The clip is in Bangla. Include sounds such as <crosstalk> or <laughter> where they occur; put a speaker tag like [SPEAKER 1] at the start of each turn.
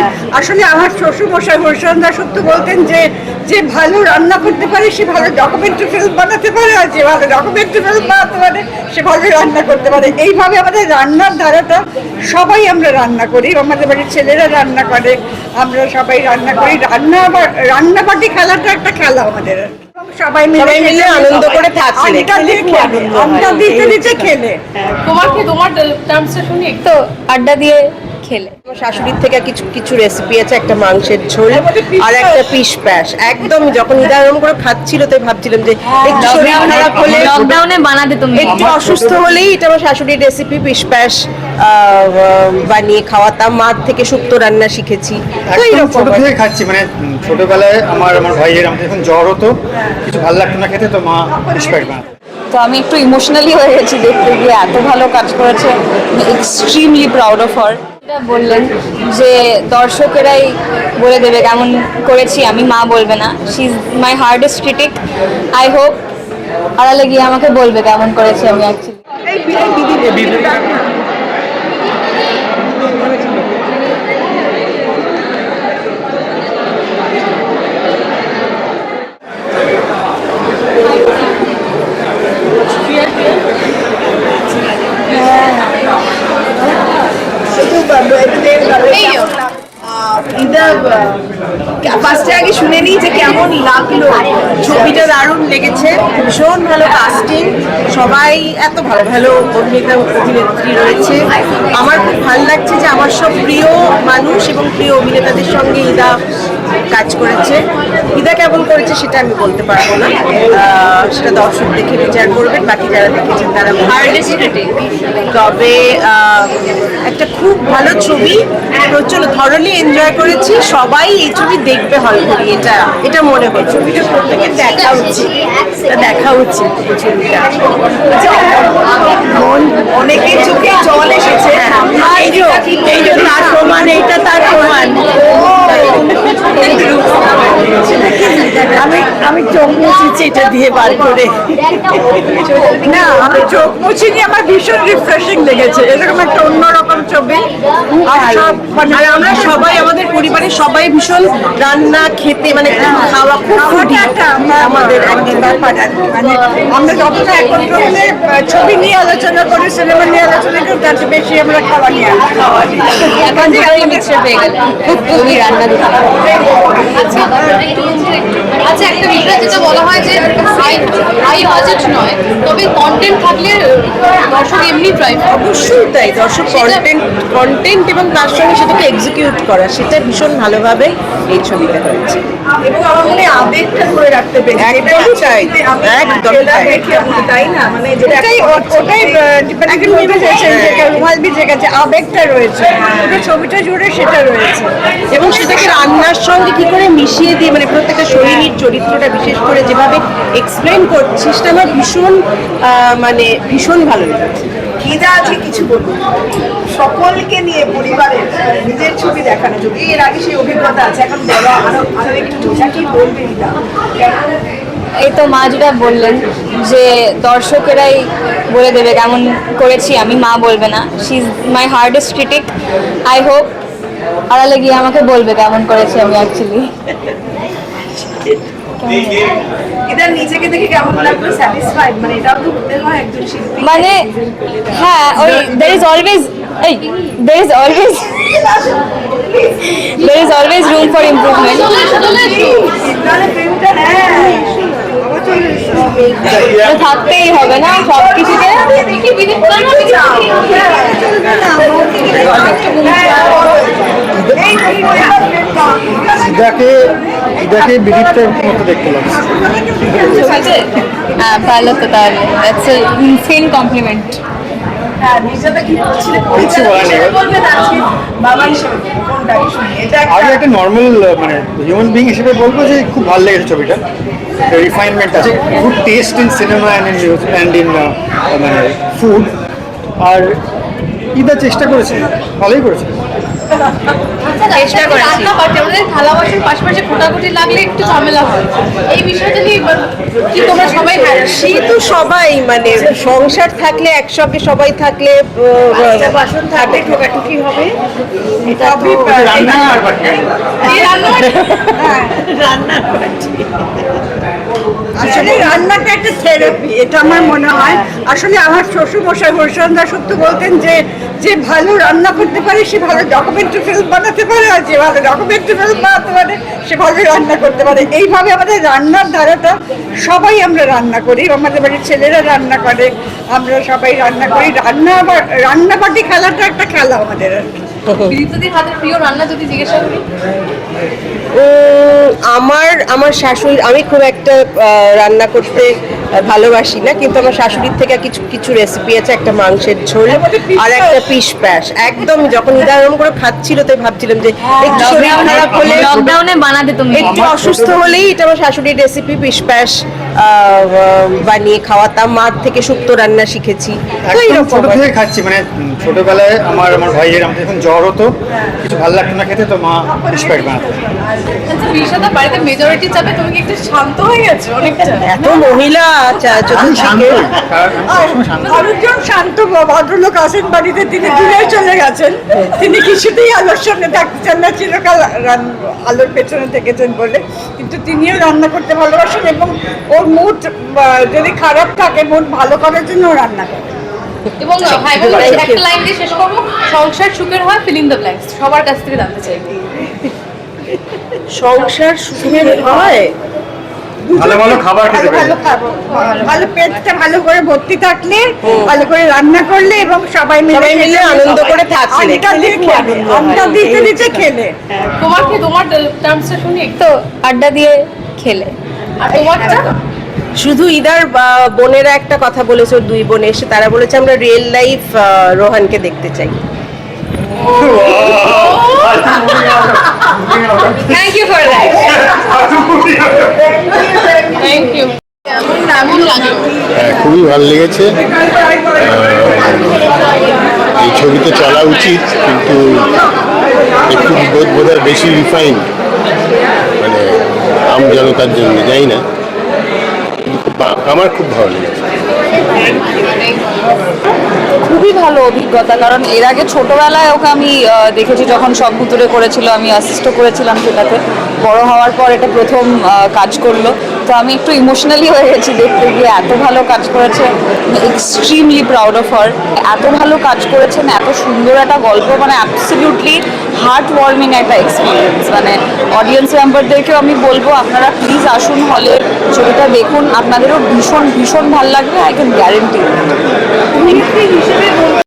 [SPEAKER 1] নয় আসলে আমার শ্বশুর মশাই হরিচন্দ্র সত্য বলতেন যে যে ভালো রান্না করতে পারে সে ভালো ডকুমেন্টারি ফিল্ম বানাতে পারে আর যে ভালো ডকুমেন্টারি ফিল্ম বানাতে পারে সে ভালো রান্না করতে পারে। এইভাবে আমাদের রান্নার ধারাটা সবাই আমরা রান্না করি আমাদের বাড়ির ছেলেরা রান্না করে আমরা সবাই রান্না করি। রান্না বা- রান্না পার্টি খেলাটা একটা খেলা আমাদের। সবাই মিলে
[SPEAKER 2] মিলে আনন্দ করে থাকছে।
[SPEAKER 1] আড্ডা দিয়ে
[SPEAKER 2] খুব আনন্দ।
[SPEAKER 1] আড্ডা দিতে দিতে খেলে।
[SPEAKER 3] তোমার কি তোমার টার্মসটা শুনি?
[SPEAKER 4] তো আড্ডা দিয়ে খেলে।
[SPEAKER 2] শাশুড়ির থেকে কিছু কিছু রেসিপি আছে একটা মাংসের ঝোল আর একটা। পিস প্যাশ একদম যখন উদাহরণ করে খাচ্ছিল তাই ভাবছিলাম যে একটু শরীর খারাপ হলে
[SPEAKER 4] লকডাউনে বানাতে তুমি।
[SPEAKER 2] একটু অসুস্থ হলেই এটা আমার শাশুড়ির রেসিপি পিস প্যাশ বানিয়ে খাওয়াতাম। মার থেকে শুক্তো রান্না শিখেছি। তো এইরকম
[SPEAKER 5] ছোট থেকে খাচ্ছি মানে ছোটবেলায় আমার আমার ভাইয়ের আমাদের যখন জ্বর হতো। কিছু ভালো লাগতো না খেতে তো মা বানাতো।
[SPEAKER 4] তো আমি একটু ইমোশনালি হয়ে গেছি দেখতে গিয়ে এত ভালো কাজ করেছে। এক্সট্রিমলি প্রাউড অফ হার বললেন যে দর্শকেরাই বলে দেবে, কেমন করেছি, আমি মা বলবে না। She is my hardest critic I hope আড়ালে গিয়ে আমাকে বলবে কেমন করেছি আমি অ্যাকচুয়ালি
[SPEAKER 2] ফার্স্টে আগে শুনে নিই যে কেমন লাগল ছবিটা দারুণ লেগেছে ভীষণ ভালো কাস্টিং সবাই এত ভালো ভালো অভিনেতা অভিনেত্রী রয়েছে। আমার খুব ভালো লাগছে যে আমার সব প্রিয় মানুষ এবং প্রিয় অভিনেতাদের সঙ্গে ইদা কাজ করেছে। ইদা কেমন করেছে সেটা আমি বলতে পারব না। সেটা দর্শক দেখে বিচার করবেন বাকি যারা দেখেছেন তারা তবে খুব ভালো ছবি। প্রচুর থরলি এনজয় করেছি। সবাই এই ছবি দেখবে হল করি এটা এটা মনে হয় ছবিটা প্রত্যেকের দেখা উচিত। দেখা উচিত ছবিটা। মন- অনেকের চোখে জল এসেছে। এই যে এই যে তার প্রমাণ এইটা তার প্রমাণ আমি চোখ মুছেছি এটা দিয়ে বার করে।
[SPEAKER 1] না আমি চোখ মুছিনি আমার ভীষণ রিফ্রেশিং লেগেছে। এরকম একটা অন্যরকম ছবি। আর মানে
[SPEAKER 2] আর আমরা সবাই আমাদের পরিবারের সবাই ভীষণ রান্না খেতে মানে খাওয়া খুব
[SPEAKER 1] একটা
[SPEAKER 2] আমাদের
[SPEAKER 1] আমাদের ব্যাপার মানে আমরা যতটা একত্র হলে ছবি নিয়ে আলোচনা করি সিনেমা নিয়ে আলোচনা করি তার চেয়ে বেশি আমরা খাওয়া নিয়ে খাওয়া নিয়ে
[SPEAKER 4] এখন <laughs> রান্না দিতে
[SPEAKER 3] আচ্ছা একটা বিষয় যেটা বলা হয় যে হাই হাই বাজেট নয় তবে কন্টেন্ট থাকলে দর্শক এমনি ট্রাই
[SPEAKER 2] অবশ্যই তাই দর্শক কন্টেন্ট কন্টেন্ট এবং তার সঙ্গে সেটাকে এক্সিকিউট করা সেটা ভীষণ ভালোভাবে এই ছবিতে হয়েছে।
[SPEAKER 1] এবং আমার মনে আবেগটা ধরে রাখতে পেরেছি।
[SPEAKER 2] একদমই তাই, একদমই তাই।
[SPEAKER 1] না? মানে ওটাই ওটাই ডিপেন্ড করতে চাইছেন যে রুমাল ভিজে গেছে আবেগটা রয়েছে ওটা ছবিটা জুড়ে সেটা রয়েছে।
[SPEAKER 2] এবং সেটাকে রান্নার সঙ্গে কি করে মিশিয়ে দিয়ে মানে প্রত্যেকটা শরীরের চরিত্রটা বিশেষ করে যেভাবে এক্সপ্লেন করছিস সেটা আমার ভীষণ মানে ভীষণ ভালো লেগেছে।
[SPEAKER 6] ইদা আছে কিছু বলব সকলকে নিয়ে পরিবারের নিজের ছবি দেখানো ছবি এর আগে সেই অভিজ্ঞতা আছে এখন বলো আরও আরও একটু কি বলবে
[SPEAKER 4] এই তো মা যেটা বললেন যে দর্শকেরাই বলে দেবে কেমন করেছি আমি মা বলবে না। She is my hardest critic I hope আড়ালে গিয়ে আমাকে বলবে কেমন করেছি আমি অ্যাকচুয়ালি
[SPEAKER 6] মানে হয়
[SPEAKER 4] মানে হ্যাঁ ওই দের ইজ অলওয়েজ এই there is always there is always room for improvement
[SPEAKER 6] হ্যাঁ
[SPEAKER 4] থাকতেই হবে না সব কিছুতে
[SPEAKER 5] ইদাকে ইদাকে বিদীপ্তের মতো দেখতে লাগছে।
[SPEAKER 4] হ্যাঁ ভালো তো তাহলে। দ্যাটস ইনসেন কমপ্লিমেন্ট
[SPEAKER 6] হ্যাঁ
[SPEAKER 5] আগে
[SPEAKER 6] একটা
[SPEAKER 5] একটা নর্মাল মানে হিউম্যান বিং হিসেবে বলব যে খুব ভালো লেগেছে ছবিটা। রিফাইনমেন্ট আছে। Good taste in cinema and in and in মানে ফুড আর ঈদের চেষ্টা করেছে। ভালোই করেছে।
[SPEAKER 3] চেষ্টা করেছি। রান্না বাটি আমাদের থালা বাসন পাশাপাশি লাগলে একটু ঝামেলা হয়। এই বিষয়টা নিয়ে কি তোমরা সবাই হ্যাঁ
[SPEAKER 2] সে তো সবাই মানে সংসার থাকলে একসঙ্গে সবাই থাকলে
[SPEAKER 6] বাসন থাকলে ঠোকাঠুকি হবে। এটা
[SPEAKER 5] রান্না
[SPEAKER 3] রান্না
[SPEAKER 1] আসলে রান্নাটা একটা থেরাপি এটা আমার মনে হয়। আসলে আমার শ্বশুর মশাই হরিশন্দা সত্য বলতেন যে যে ভালো রান্না করতে পারে সে ভালো ডকুমেন্টারি ফিল্ম বানাতে পারে আর যে ভালো ডকুমেন্টারি ফিল্ম বানাতে পারে সে ভালো রান্না করতে পারে। এইভাবে আমাদের রান্নার ধারাটা সবাই আমরা রান্না করি। আমাদের বাড়ির ছেলেরা রান্না করে আমরা সবাই রান্না করি। রান্না বা- রান্নাবাটি খেলাটা একটা খেলা আমাদের আর কি।
[SPEAKER 3] প্রিয় রান্না যদি জিজ্ঞাসা করি?
[SPEAKER 2] আমার আমার শাশুড়ি আমি খুব একটা রান্না করতে ভালোবাসি না কিন্তু আমার শাশুড়ির থেকে কিছু কিছু রেসিপি আছে একটা মাংসের ঝোল আর একটা পিস প্যাস একদম যখন উদাহরণ করে খাচ্ছিল তাই ভাবছিলাম যে একটু শরীর খারাপ হলে
[SPEAKER 4] লকডাউনে বানাতে তুমি।
[SPEAKER 2] একটু অসুস্থ হলেই এটা আমার শাশুড়ির রেসিপি পিস প্যাস বানিয়ে খাওয়াতাম। মার থেকে শুক্তো রান্না শিখেছি। তো এইরকম
[SPEAKER 5] ছোট থেকে খাচ্ছি মানে ছোটবেলায় আমার আমার ভাইয়ের আমাদের যখন জ্বর হতো। কিছু ভালো লাগতো না খেতে তো মা স্প্রাইট বানাতো।
[SPEAKER 3] আচ্ছা বাড়িতে মেজরিটি চাপে তুমি কি একটু শান্ত হয়ে গেছো অনেকটা?
[SPEAKER 2] এত মহিলা চা-
[SPEAKER 5] আমি শান্ত
[SPEAKER 2] চতুর্দিকে
[SPEAKER 5] কারণ আমি সবসময় শান্ত
[SPEAKER 1] ভদ্রলোক বাড়িতে তিনি দূরে চলে গেছেন। তিনি কিছুতেই আলোর সামনে থাকতে চান না চিরকাল আলোর পেছনে থেকেছেন বলে। কিন্তু তিনিও রান্না করতে ভালোবাসেন এবং ওর মুড যদি খারাপ থাকে মুড ভালো করার জন্য রান্না করে।
[SPEAKER 3] এবং ভাই বোন একটা লাইন দিয়ে শেষ করব। সংসার সুখের হয় ফিলিং দ্য ব্ল্যাঙ্কস সবার কাছ থেকে জানতে চাইব
[SPEAKER 2] সংসার সুখের হয়?
[SPEAKER 5] ভালো ভালো খাবার খেতে
[SPEAKER 1] ভালো খাব ভালো পেটটা ভালো করে ভর্তি থাকলে ভালো করে রান্না করলে এবং সবাই মিলে
[SPEAKER 2] মিলে আনন্দ করে থাকলে।
[SPEAKER 1] আড্ডা খেলে দিতে দিতে খেলে।
[SPEAKER 3] তোমার কি তোমার টার্মসটা শুনি একটু?
[SPEAKER 4] তো আড্ডা দিয়ে খেলে।
[SPEAKER 3] আর তোমারটা?
[SPEAKER 2] শুধু ইদার বোনেরা একটা কথা বলেছে ওর দুই বোন এসে তারা বলেছে আমরা রিয়েল লাইফ রোহানকে দেখতে চাই।
[SPEAKER 3] Thank you for that thank you কেমন কেমন লাগে
[SPEAKER 7] হ্যাঁ, খুবই ভালো লেগেছে। এই ছবিতে চলা উচিত কিন্তু একটু বোধ বোধ হয় বেশি রিফাইন মানে আম জনতার জন্য যাই না। আমার খুব ভালো লেগেছে।
[SPEAKER 4] খুবই ভালো অভিজ্ঞতা, কারণ এর আগে ছোটবেলায় ওকে আমি দেখেছি যখন সব ভুতুরে করেছিল, আমি অ্যাসিস্টও করেছিলাম সেটাতে। বড় হওয়ার পর এটা প্রথম কাজ করল। তো আমি একটু ইমোশনালি হয়ে গেছি দেখতে গিয়ে এত ভালো কাজ করেছে। এক্সট্রিমলি প্রাউড অফ হার এত ভালো কাজ করেছেন এত সুন্দর একটা গল্প মানে অ্যাবসলিউটলি হার্ট ওয়ার্মিং একটা এক্সপিরিয়েন্স মানে অডিয়েন্স মেম্বারদেরকেও আমি বলব, আপনারা প্লিজ আসুন হলে ছবিটা দেখুন আপনাদেরও ভীষণ ভীষণ ভালো লাগবে আই ক্যান গ্যারেন্টি